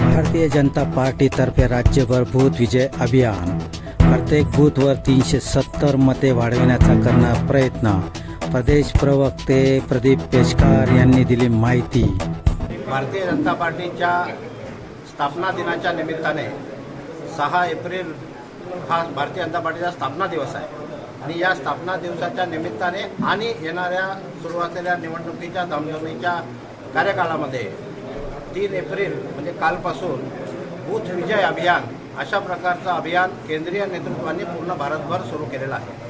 Bharatiya Janata party तर्फे राज्यभर booth विजय अभियान. प्रत्येक बूथवर तीनशे सत्तर मते वाढविण्याचा करणार प्रयत्न. प्रदेश प्रवक्ते प्रदीप पेशकार यांनी दिली माहिती. भारतीय जनता पार्टीच्या स्थापना दिनाच्या निमित्ताने सहा एप्रिल हा भारतीय जनता पार्टीचा स्थापना दिवस आहे. आणि या स्थापना दिवसाच्या निमित्ताने आणि येणाऱ्या सुरू असलेल्या निवडणुकीच्या धामधुमीच्या कार्यकाळामध्ये तीन एप्रिल म्हणजे कालपासून बूथ विजय अभियान अशा प्रकारचं अभियान केंद्रीय नेतृत्वाने पूर्ण भारतभर सुरू केलेलं आहे.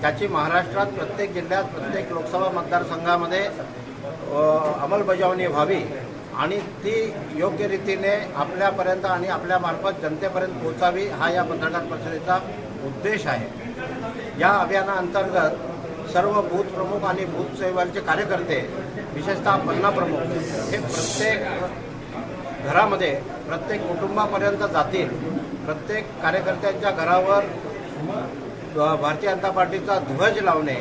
त्याची महाराष्ट्रात प्रत्येक जिल्ह्यात प्रत्येक लोकसभा मतदारसंघामध्ये अंमलबजावणी व्हावी आणि ती योग्य रीतीने आपल्यापर्यंत आणि आपल्यामार्फत जनतेपर्यंत पोहोचावी हा या पत्रकार परिषदेचा उद्देश आहे. या अभियानाअंतर्गत सर्व बूथ प्रमुख आणि बूथ सेवांचे कार्यकर्ते विशेषतः पन्ना प्रमुख हे प्रत्येक घरामध्ये प्रत्येक कुटुंबापर्यंत जातील. प्रत्येक कार्यकर्त्यांच्या घरावर भारतीय जनता पार्टीचा ध्वज लावणे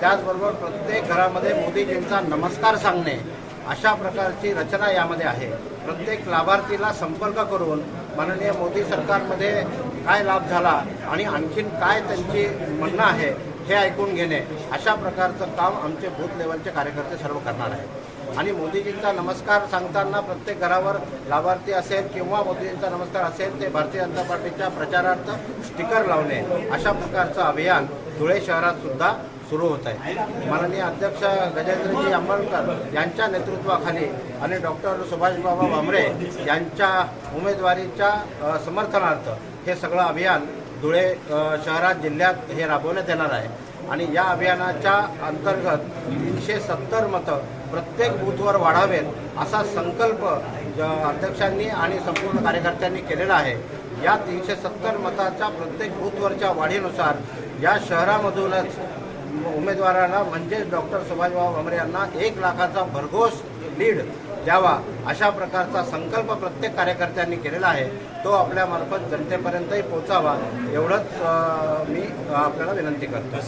त्याचबरोबर प्रत्येक घरामध्ये मोदीजींचा नमस्कार सांगणे अशा प्रकारची रचना यामध्ये आहे. प्रत्येक लाभार्थीला संपर्क करून माननीय मोदी सरकारमध्ये काय लाभ झाला आणि आणखीन काय त्यांची म्हणणं आहे हे ऐकून घेणे अशा प्रकारचं काम आमचे बूथ लेवलचे कार्यकर्ते सर्व करणार आहेत. आणि मोदीजींचा नमस्कार सांगताना प्रत्येक घरावर लाभार्थी असेल किंवा मोदीजींचा नमस्कार असेल ते भारतीय जनता पार्टीच्या प्रचारार्थ स्टिकर लावणे अशा प्रकारचं अभियान धुळे शहरात सुद्धा सुरू होत आहे. माननीय अध्यक्ष गजेंद्रजी आंबेडकर यांच्या नेतृत्वाखाली आणि डॉक्टर सुभाषबाबा भामरे यांच्या उमेदवारीच्या समर्थनार्थ हे सगळं अभियान धुळे शहरात जिल्ह्यात हे राबवण्यात येणार आहे. आणि या अभियानाच्या अंतर्गत तीनशे सत्तर मतं प्रत्येक बूथवर वाढावेत असा संकल्प ज- अध्यक्षांनी आणि संपूर्ण कार्यकर्त्यांनी केलेला आहे. या तीनशे सत्तर मताच्या प्रत्येक बूथवरच्या वाढीनुसार या शहरामधूनच उमेदवारांना म्हणजे डॉक्टर सुभाषबाबू भामरे यांना एक लाखाचा भरघोस लीड द्यावा अशा प्रकारचा संकल्प प्रत्येक कार्यकर्त्यांनी केलेला आहे. तो आपल्यामार्फत जनतेपर्यंतही पोचावा एवढंच मी आपल्याला विनंती करतो.